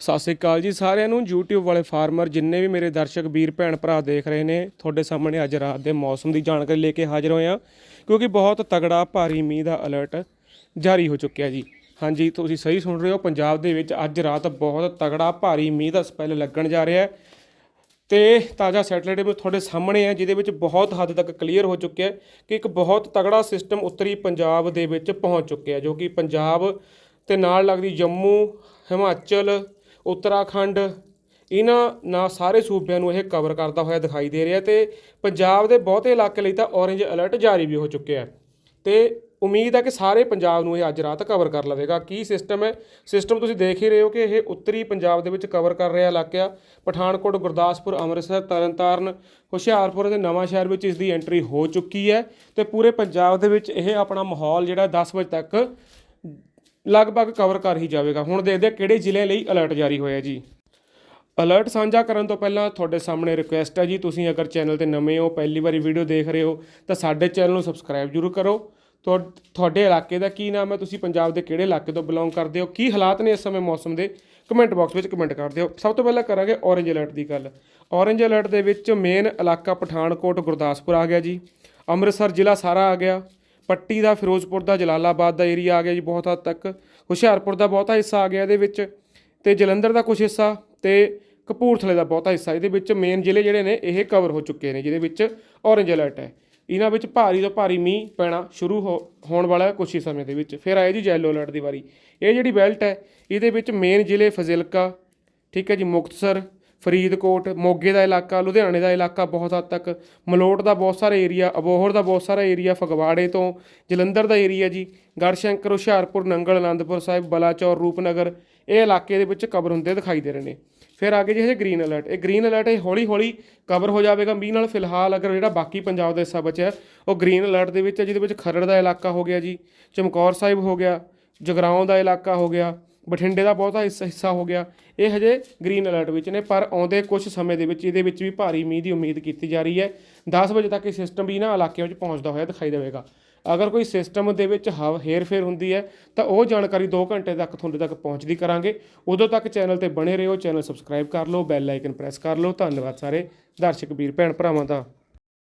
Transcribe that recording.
ਸਤਿ ਸ੍ਰੀ ਅਕਾਲ ਜੀ ਸਾਰਿਆਂ ਨੂੰ। YouTube ਵਾਲੇ ਫਾਰਮਰ ਜਿੰਨੇ ਵੀ ਮੇਰੇ ਦਰਸ਼ਕ, ਵੀਰ, ਭੈਣ, ਭਰਾ ਦੇਖ ਰਹੇ ਨੇ, ਤੁਹਾਡੇ ਸਾਹਮਣੇ ਅੱਜ ਰਾਤ ਦੇ ਮੌਸਮ ਦੀ ਜਾਣਕਾਰੀ ਲੈ ਕੇ ਹਾਜ਼ਰ ਹੋਏ ਹਾਂ ਕਿਉਂਕਿ ਬਹੁਤ ਤਗੜਾ ਭਾਰੀ ਮੀਂਹ ਦਾ ਅਲਰਟ ਜਾਰੀ ਹੋ ਚੁੱਕਿਆ ਜੀ। ਹਾਂਜੀ, ਤੁਸੀਂ ਸਹੀ ਸੁਣ ਰਹੇ ਹੋ, ਪੰਜਾਬ ਦੇ ਵਿੱਚ ਅੱਜ ਰਾਤ ਬਹੁਤ ਤਗੜਾ ਭਾਰੀ ਮੀਂਹ ਦਾ ਸਪੈਲ ਲੱਗਣ ਜਾ ਰਿਹਾ ਹੈ। ਤੇ ਤਾਜ਼ਾ ਸੈਟਲਾਈਟ ਵੀ ਤੁਹਾਡੇ ਸਾਹਮਣੇ ਹੈ, ਜਿਹਦੇ ਵਿੱਚ ਬਹੁਤ ਹੱਦ ਤੱਕ ਕਲੀਅਰ ਹੋ ਚੁੱਕਿਆ ਹੈ ਕਿ ਇੱਕ ਬਹੁਤ ਤਗੜਾ ਸਿਸਟਮ ਉੱਤਰੀ ਪੰਜਾਬ ਦੇ ਵਿੱਚ ਪਹੁੰਚ ਚੁੱਕਿਆ ਜੋ ਕਿ ਪੰਜਾਬ ਤੇ ਨਾਲ ਲੱਗਦੀ ਜੰਮੂ, ਹਿਮਾਚਲ ਉੱਤਰਾਖੰਡ, ਇਹਨਾਂ ਨਾ ਸਾਰੇ ਸੂਬਿਆਂ ਨੂੰ ਇਹ ਕਵਰ ਕਰਦਾ ਹੋਇਆ ਦਿਖਾਈ ਦੇ ਰਿਹਾ ਤੇ ਪੰਜਾਬ ਦੇ ਬਹੁਤੇ ਇਲਾਕੇ ਲਈ ਤਾਂ ਔਰੇਂਜ ਅਲਰਟ ਜਾਰੀ ਵੀ ਹੋ ਚੁੱਕਿਆ ਹੈ। ਤੇ ਉਮੀਦ ਹੈ ਕਿ ਸਾਰੇ ਪੰਜਾਬ ਨੂੰ ਇਹ ਅੱਜ ਰਾਤ ਕਵਰ ਕਰ ਲਵੇਗਾ। ਕੀ ਸਿਸਟਮ ਹੈ? ਸਿਸਟਮ ਤੁਸੀਂ ਦੇਖ ਹੀ ਰਹੇ ਹੋ ਕਿ ਇਹ ਉੱਤਰੀ ਪੰਜਾਬ ਦੇ ਵਿੱਚ ਕਵਰ ਕਰ ਰਿਹਾ ਇਲਾਕਾ ਪਠਾਨਕੋਟ, ਗੁਰਦਾਸਪੁਰ, ਅੰਮ੍ਰਿਤਸਰ, ਤਰਨਤਾਰਨ, ਹੁਸ਼ਿਆਰਪੁਰ ਅਤੇ ਨਵਾਂ ਸ਼ਹਿਰ ਵਿੱਚ ਇਸ ਦੀ ਐਂਟਰੀ ਹੋ ਚੁੱਕੀ ਹੈ ਤੇ ਪੂਰੇ ਪੰਜਾਬ ਦੇ ਵਿੱਚ ਇਹ ਆਪਣਾ ਮਾਹੌਲ ਜਿਹੜਾ 10 ਵਜੇ ਤੱਕ ਲਗਭਗ ਕਵਰ ਕਰ ਹੀ ਜਾਵੇਗਾ। ਹੁਣ ਦੇਖਦੇ ਹਾਂ ਕਿਹੜੇ ਜ਼ਿਲ੍ਹੇ ਲਈ ਅਲਰਟ ਜਾਰੀ ਹੋਇਆ ਜੀ। ਅਲਰਟ ਸਾਂਝਾ ਕਰਨ ਤੋਂ ਪਹਿਲਾਂ ਤੁਹਾਡੇ ਸਾਹਮਣੇ ਰਿਕੁਐਸਟ ਹੈ ਜੀ, ਤੁਸੀਂ ਅਗਰ ਚੈਨਲ ਤੇ ਨਵੇਂ ਹੋ, ਪਹਿਲੀ ਵਾਰੀ ਵੀਡੀਓ ਦੇਖ ਰਹੇ ਹੋ, ਤਾਂ ਸਾਡੇ ਚੈਨਲ ਨੂੰ ਸਬਸਕ੍ਰਾਈਬ ਜ਼ਰੂਰ ਕਰੋ। ਤੁਹਾਡੇ ਇਲਾਕੇ ਦਾ ਕੀ ਨਾਮ ਹੈ, ਤੁਸੀਂ ਪੰਜਾਬ ਦੇ ਕਿਹੜੇ ਇਲਾਕੇ ਤੋਂ ਬਿਲੋਂਗ ਕਰਦੇ ਹੋ, ਕੀ ਹਾਲਾਤ ਨੇ ਇਸ ਸਮੇਂ ਮੌਸਮ ਦੇ ਕਮੈਂਟ ਬਾਕਸ ਵਿੱਚ ਕਮੈਂਟ ਕਰ ਦਿਓ। ਸਭ ਤੋਂ ਪਹਿਲਾਂ ਕਰਾਂਗੇ ਔਰੇਂਜ ਅਲਰਟ ਦੀ ਗੱਲ। ਔਰੇਂਜ ਅਲਰਟ ਦੇ ਵਿੱਚ ਮੇਨ ਇਲਾਕਾ ਪਠਾਨਕੋਟ, ਗੁਰਦਾਸਪੁਰ ਆ ਗਿਆ ਜੀ। ਅੰਮ੍ਰਿਤਸਰ ਜ਼ਿਲ੍ਹਾ ਸਾਰਾ ਆ ਗਿਆ। ਪੱਟੀ ਦਾ, ਫਿਰੋਜ਼ਪੁਰ ਦਾ, ਜਲਾਲਾਬਾਦ ਦਾ ਏਰੀਆ ਆ ਗਿਆ ਜੀ ਬਹੁਤ ਹੱਦ ਤੱਕ। ਹੁਸ਼ਿਆਰਪੁਰ ਦਾ ਬਹੁਤਾ ਹਿੱਸਾ ਆ ਗਿਆ ਇਹਦੇ ਵਿੱਚ ਤੇ ਜਲੰਧਰ ਦਾ ਕੁਝ ਹਿੱਸਾ ਤੇ ਕਪੂਰਥਲੇ ਦਾ ਬਹੁਤਾ ਹਿੱਸਾ। ਇਹਦੇ ਵਿੱਚ ਮੇਨ ਜ਼ਿਲ੍ਹੇ ਜਿਹੜੇ ਨੇ ਇਹ ਕਵਰ ਹੋ ਚੁੱਕੇ ਨੇ, ਜਿਹਦੇ ਵਿੱਚ ਔਰੇਂਜ ਅਲਰਟ ਹੈ। ਇਹਨਾਂ ਵਿੱਚ ਭਾਰੀ ਤੋਂ ਭਾਰੀ ਮੀਂਹ ਪੈਣਾ ਸ਼ੁਰੂ ਹੋ- ਹੋਣ ਵਾਲਾ ਹੈ ਕੁਝ ਹੀ ਸਮੇਂ ਦੇ ਵਿੱਚ। ਫਿਰ ਆਏ ਜੀ ਯੈਲੋ ਅਲਰਟ ਦੀ ਵਾਰੀ। ਇਹ ਜਿਹੜੀ ਬੈਲਟ ਹੈ, ਇਹਦੇ ਵਿੱਚ ਮੇਨ ਜ਼ਿਲ੍ਹੇ ਫਜ਼ਿਲਕਾ, ਠੀਕ ਹੈ ਜੀ, ਮੁਕਤਸਰ ਫਰੀਦਕੋਟ, ਮੋਗੇ ਦਾ ਇਲਾਕਾ, ਲੁਧਿਆਣੇ ਦਾ ਇਲਾਕਾ ਬਹੁਤ ਹੱਦ ਤੱਕ, ਮਲੋਟ ਦਾ ਬਹੁਤ ਸਾਰਾ ਏਰੀਆ ਅਬੋਹਰ ਦਾ ਬਹੁਤ ਸਾਰਾ ਏਰੀਆ ਫਗਵਾੜੇ ਤੋਂ ਜਲੰਧਰ ਦਾ ਏਰੀਆ ਜੀ, ਗੜਸ਼ੰਕਰ, ਹੁਸ਼ਿਆਰਪੁਰ, ਨੰਗਲ ਆਨੰਦਪੁਰ ਸਾਹਿਬ, ਬਲਾਚੌਰ, ਰੂਪਨਗਰ, ਇਹ ਇਲਾਕੇ ਦੇ ਵਿੱਚ ਕਵਰ ਹੁੰਦੇ ਦਿਖਾਈ ਦੇ ਰਹੇ ਨੇ। ਫਿਰ ਆ ਗਏ ਜੀ ਇਹ ਗ੍ਰੀਨ ਅਲਰਟ ਇਹ ਗ੍ਰੀਨ ਅਲਰਟ ਇਹ ਹੌਲੀ ਹੌਲੀ ਕਵਰ ਹੋ ਜਾਵੇਗਾ। ਮੀਂਹ ਨਾਲ ਫਿਲਹਾਲ ਅਗਰ ਜਿਹੜਾ ਬਾਕੀ ਪੰਜਾਬ ਦਾ ਹਿੱਸਾ ਬਚਿਆ, ਉਹ ਗ੍ਰੀਨ ਅਲਰਟ ਦੇ ਵਿੱਚ ਜਿਹਦੇ ਵਿੱਚ ਖਰੜ ਦਾ ਇਲਾਕਾ ਹੋ ਗਿਆ ਜੀ, ਚਮਕੌਰ ਸਾਹਿਬ ਹੋ ਗਿਆ, ਜਗਰਾਉਂ ਦਾ ਇਲਾਕਾ ਹੋ ਗਿਆ ਬਠਿੰਡੇ ਦਾ ਬਹੁਤਾ ਹਿੱਸਾ ਹਿੱਸਾ ਹੋ ਗਿਆ। ਇਹ ਹਜੇ ਗ੍ਰੀਨ ਅਲਰਟ ਵਿੱਚ ਨੇ, ਪਰ ਆਉਂਦੇ ਕੁਝ ਸਮੇਂ ਦੇ ਵਿੱਚ ਇਹਦੇ ਵਿੱਚ ਵੀ ਭਾਰੀ ਮੀਂਹ ਦੀ ਉਮੀਦ ਕੀਤੀ ਜਾ ਰਹੀ ਹੈ। 10 ਵਜੇ ਤੱਕ ਇਹ ਸਿਸਟਮ ਵੀ ਇਹਨਾਂ ਇਲਾਕਿਆਂ ਵਿੱਚ ਪਹੁੰਚਦਾ ਹੋਇਆ ਦਿਖਾਈ ਦੇਵੇਗਾ। ਅਗਰ ਕੋਈ ਸਿਸਟਮ ਦੇ ਵਿੱਚ ਹੇਰ-ਫੇਰ ਹੁੰਦੀ ਹੈ, ਤਾਂ ਉਹ ਜਾਣਕਾਰੀ 2 ਘੰਟੇ ਤੱਕ ਤੁਹਾਡੇ ਤੱਕ ਪਹੁੰਚਦੀ ਕਰਾਂਗੇ। ਉਦੋਂ ਤੱਕ ਚੈਨਲ ਤੇ ਬਣੇ ਰਹੋ ਚੈਨਲ ਸਬਸਕ੍ਰਾਈਬ ਕਰ ਲਓ ਬੈਲ ਆਈਕਨ ਪ੍ਰੈਸ ਕਰ ਲਓ। ਧੰਨਵਾਦ ਸਾਰੇ ਦਰਸ਼ਕ, ਵੀਰ, ਭੈਣ ਭਰਾਵਾਂ ਦਾ।